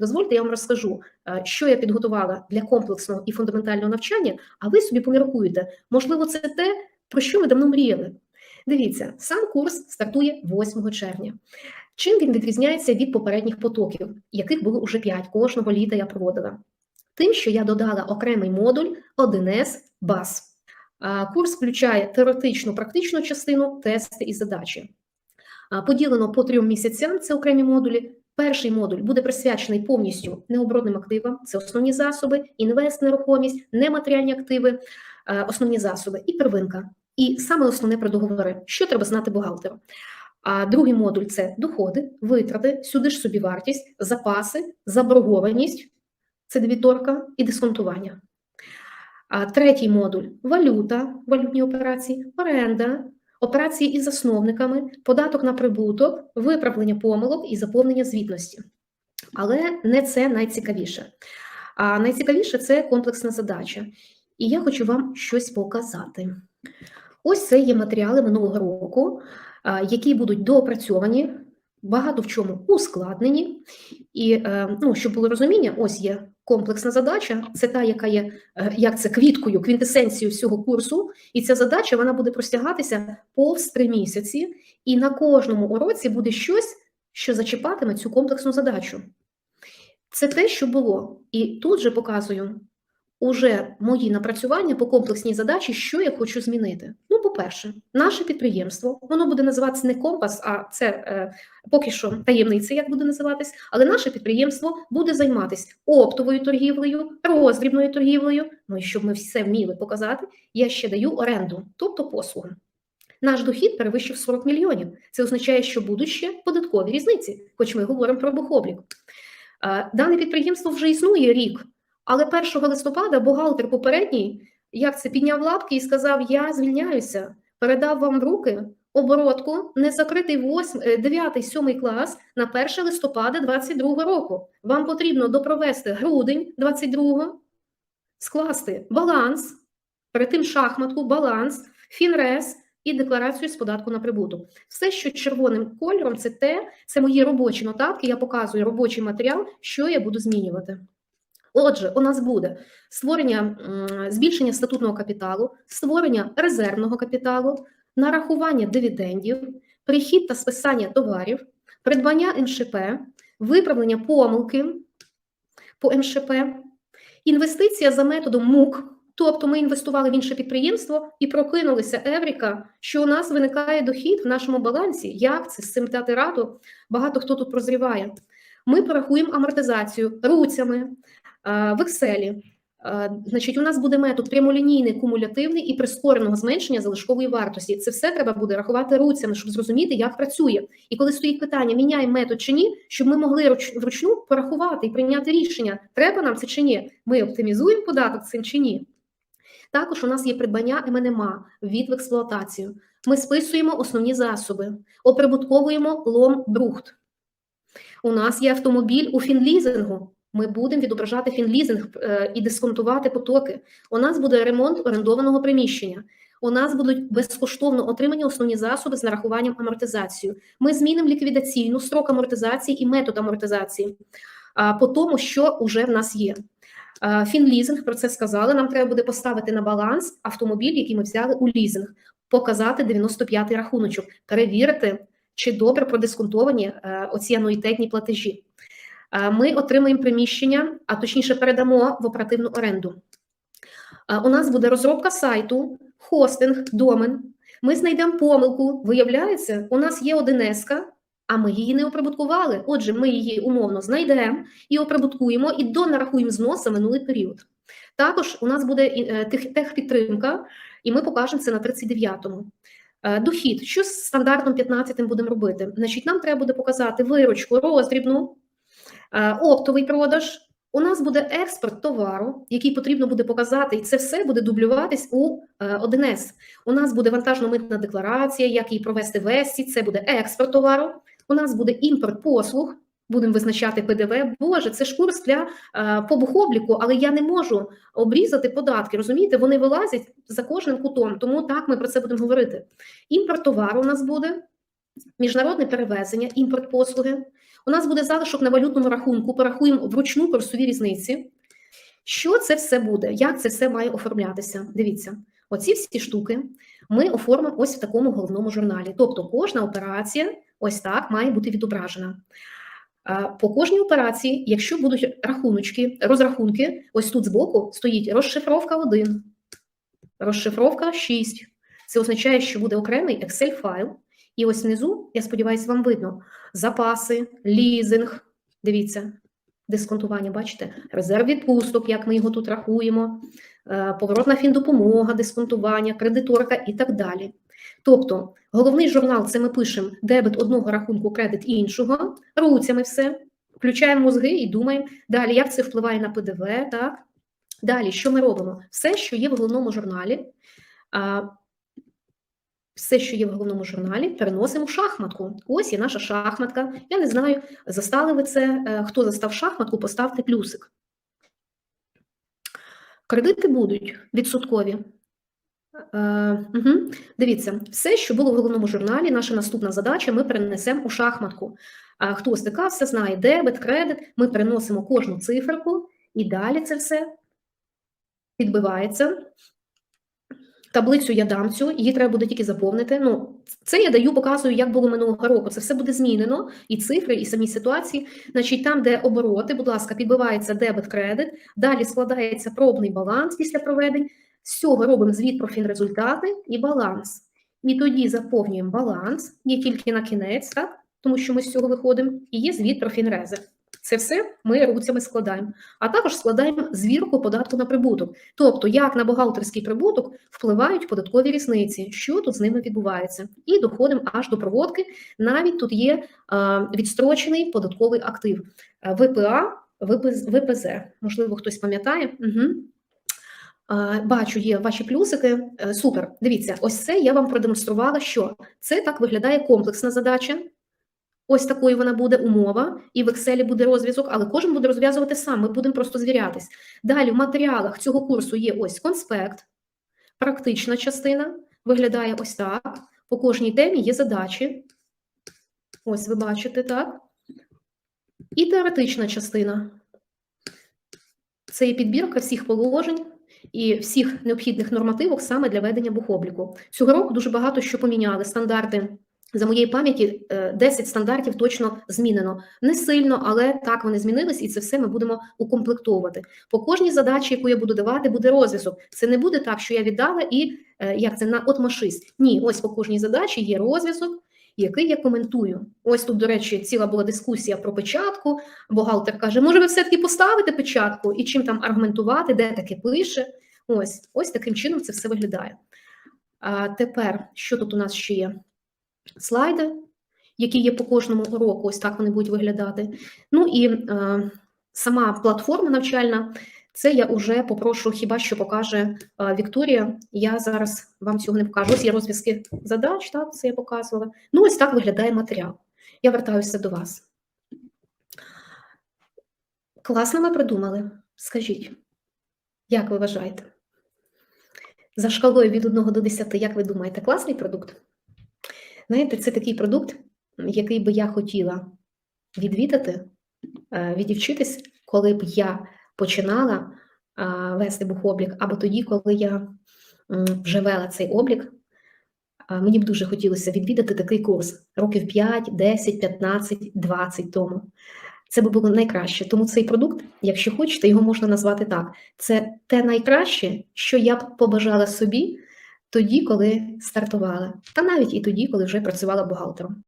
Дозвольте, я вам розкажу, е, що я підготувала для комплексного і фундаментального навчання, а ви собі поміркуєте, можливо, це те, про що ви давно мріяли. Дивіться, сам курс стартує 8 червня. Чим він відрізняється від попередніх потоків, яких було вже 5, кожного літа я проводила? Тим, що я додала окремий модуль 1С БАС. Курс включає теоретичну практичну частину, тести і задачі. Поділено по трьом місяцям це окремі модулі. Перший модуль буде присвячений повністю необоротним активам, це основні засоби, інвест, нерухомість, нематеріальні активи, е, основні засоби і первинка. І саме основне про договори, що треба знати бухгалтеру. А другий модуль це доходи, витрати, сюди ж собівартість, запаси, заборгованість, це дебіторка і дисконтування. А третій модуль валюта, валютні операції, оренда, операції із засновниками, податок на прибуток, виправлення помилок і заповнення звітності. Але не це найцікавіше. А найцікавіше це комплексна задача. І я хочу вам щось показати. Ось це є матеріали минулого року, які будуть доопрацьовані, багато в чому ускладнені. І е, ну, щоб було розуміння, ось є комплексна задача, це та, яка є е, як це квіткою, квінтесенцією всього курсу. І ця задача вона буде простягатися повз три місяці, і на кожному уроці буде щось, що зачіпатиме цю комплексну задачу. Це те, що було. І тут же показую уже мої напрацювання по комплексній задачі, що я хочу змінити. Ну, по-перше, наше підприємство, воно буде називатися не компас, а це е, поки що таємниця, як буде називатись, але наше підприємство буде займатися оптовою торгівлею, роздрібною торгівлею. Ну і щоб ми все вміли показати, я ще даю оренду, тобто послуги. Наш дохід перевищив 40 мільйонів. Це означає, що будуть ще податкові різниці, хоч ми говоримо про бухоблік. Е, Дане підприємство вже існує рік, але 1 листопада бухгалтер попередній, як це підняв лапки і сказав: Я звільняюся, передав вам в руки оборотку, не закритий 9-7 клас на 1 листопада 22 року. Вам потрібно допровести грудень 22 скласти баланс, перед тим шахматку, баланс, фінрес і декларацію з податку на прибуток. Все, що червоним кольором, це те, це мої робочі нотатки. Я показую робочий матеріал, що я буду змінювати. Отже, у нас буде створення збільшення статутного капіталу, створення резервного капіталу, нарахування дивідендів, прихід та списання товарів, придбання МШП, виправлення помилки по МШП, інвестиція за методом МУК. Тобто ми інвестували в інше підприємство і прокинулися Евріка, що у нас виникає дохід в нашому балансі. Як це з цим дати раду? Багато хто тут прозріває. Ми порахуємо амортизацію руцями в Excel. Значить, у нас буде метод прямолінійний, кумулятивний і прискореного зменшення залишкової вартості. Це все треба буде рахувати руцями, щоб зрозуміти, як працює. І коли стоїть питання, міняємо метод чи ні, щоб ми могли вручну порахувати і прийняти рішення, треба нам це чи ні. Ми оптимізуємо податок цим чи ні. Також у нас є придбання МНМА, від в експлуатацію. Ми списуємо основні засоби, оприбутковуємо лом брухт. У нас є автомобіль у фінлізингу. Ми будемо відображати фінлізинг е, і дисконтувати потоки. У нас буде ремонт орендованого приміщення. У нас будуть безкоштовно отримані основні засоби з нарахуванням амортизацію. Ми змінимо ліквідаційну строк амортизації і метод амортизації а, по тому, що вже в нас є. Фінлізинг про це сказали. Нам треба буде поставити на баланс автомобіль, який ми взяли у лізинг, показати 95-й рахуночок, перевірити, чи добре продисконтовані е, оці ануїтетні платежі. Ми отримаємо приміщення, а точніше передамо в оперативну оренду. У нас буде розробка сайту, хостинг, домен. Ми знайдемо помилку. Виявляється, у нас є одинеска, а ми її не оприбуткували. Отже, ми її умовно знайдемо і оприбуткуємо, і донарахуємо знос за минулий період. Також у нас буде е, техпідтримка, і ми покажемо це на 39-му. Е, Дохід, що з стандартом 15 будемо робити? Значить, нам треба буде показати виручку роздрібну, оптовий продаж. У нас буде експорт товару, який потрібно буде показати, і це все буде дублюватись у е, 1С. У нас буде вантажно-митна декларація, як її провести в ЕСі, це буде експорт товару. У нас буде імпорт послуг, будемо визначати ПДВ. Боже, це ж курс для е, по але я не можу обрізати податки. Розумієте, вони вилазять за кожним кутом. Тому так ми про це будемо говорити. Імпорт товару у нас буде. Міжнародне перевезення, імпорт послуги. У нас буде залишок на валютному рахунку, порахуємо вручну курсові різниці. Що це все буде? Як це все має оформлятися? Дивіться, оці всі штуки ми оформимо ось в такому головному журналі. Тобто кожна операція ось так має бути відображена. По кожній операції, якщо будуть рахуночки, розрахунки, ось тут збоку стоїть розшифровка 1, розшифровка 6. Це означає, що буде окремий Excel-файл. І ось внизу, я сподіваюся, вам видно запаси, лізинг. Дивіться, дисконтування, бачите, резерв відпусток, як ми його тут рахуємо, е, поворотна фіндопомога, дисконтування, кредиторка і так далі. Тобто, головний журнал це ми пишемо дебет одного рахунку, кредит іншого, руцями все, включаємо мозги і думаємо далі, як це впливає на ПДВ. так? Далі, що ми робимо? Все, що є в головному журналі, все, що є в головному журналі, переносимо в шахматку. Ось є наша шахматка. Я не знаю, застали ви це. Е, Хто застав шахматку, поставте плюсик. Кредити будуть відсоткові. Е, угу. Дивіться, все, що було в головному журналі, наша наступна задача, ми перенесемо у шахматку. А хто стикався, знає дебет, кредит, ми переносимо кожну циферку, і далі це все відбивається. Таблицю я дам цю, її треба буде тільки заповнити. Ну, це я даю, показую, як було минулого року. Це все буде змінено, і цифри, і самі ситуації. Значить, там, де обороти, будь ласка, підбивається дебет, кредит, далі складається пробний баланс після проведень. З цього робимо звіт про фінрезультати і баланс. І тоді заповнюємо баланс, є тільки на кінець, так? тому що ми з цього виходимо, і є звіт про фінрези. Це все ми руцями складаємо. А також складаємо звірку податку на прибуток. Тобто, як на бухгалтерський прибуток впливають податкові різниці, що тут з ними відбувається. І доходимо аж до проводки. Навіть тут є відстрочений податковий актив ВПА, ВПЗ. ВПЗ. Можливо, хтось пам'ятає. Угу. Бачу, є ваші плюсики. Е, Супер. Дивіться, ось це я вам продемонструвала, що це так виглядає комплексна задача. Ось такою вона буде умова, і в Excel буде розв'язок, але кожен буде розв'язувати сам. Ми будемо просто звірятись. Далі в матеріалах цього курсу є ось конспект, практична частина виглядає ось так. По кожній темі є задачі. Ось ви бачите, так? І теоретична частина. Це є підбірка всіх положень і всіх необхідних нормативок саме для ведення бухобліку. Цього року дуже багато що поміняли. Стандарти, за моєї пам'яті, е, 10 стандартів точно змінено. Не сильно, але так вони змінились, і це все ми будемо укомплектовувати. По кожній задачі, яку я буду давати, буде розв'язок. Це не буде так, що я віддала і е, як це на отмашись. Ні, ось по кожній задачі є розв'язок. Який я коментую. Ось тут, до речі, ціла була дискусія про печатку. Бухгалтер каже, може, ви все-таки поставите печатку і чим там аргументувати, де таке пише. Ось ось таким чином це все виглядає. А тепер, що тут у нас ще є? Слайди, які є по кожному уроку, ось так вони будуть виглядати. Ну і е, сама платформа навчальна. Це я вже попрошу, хіба що покаже а, Вікторія. Я зараз вам цього не покажу. Ось є розв'язки задач, так, це я показувала. Ну, ось так виглядає матеріал. Я вертаюся до вас. Класно ми придумали. Скажіть, як ви вважаєте? За шкалою від 1 до 10, як ви думаєте, класний продукт? Знаєте, це такий продукт, який би я хотіла відвідати, е, відівчитись, коли б я починала а, вести бухоблік, або тоді, коли я вже вела цей облік, мені б дуже хотілося відвідати такий курс років 5, 10, 15, 20 тому. Це би було найкраще. Тому цей продукт, якщо хочете, його можна назвати так: це те найкраще, що я б побажала собі тоді, коли стартувала, та навіть і тоді, коли вже працювала бухгалтером.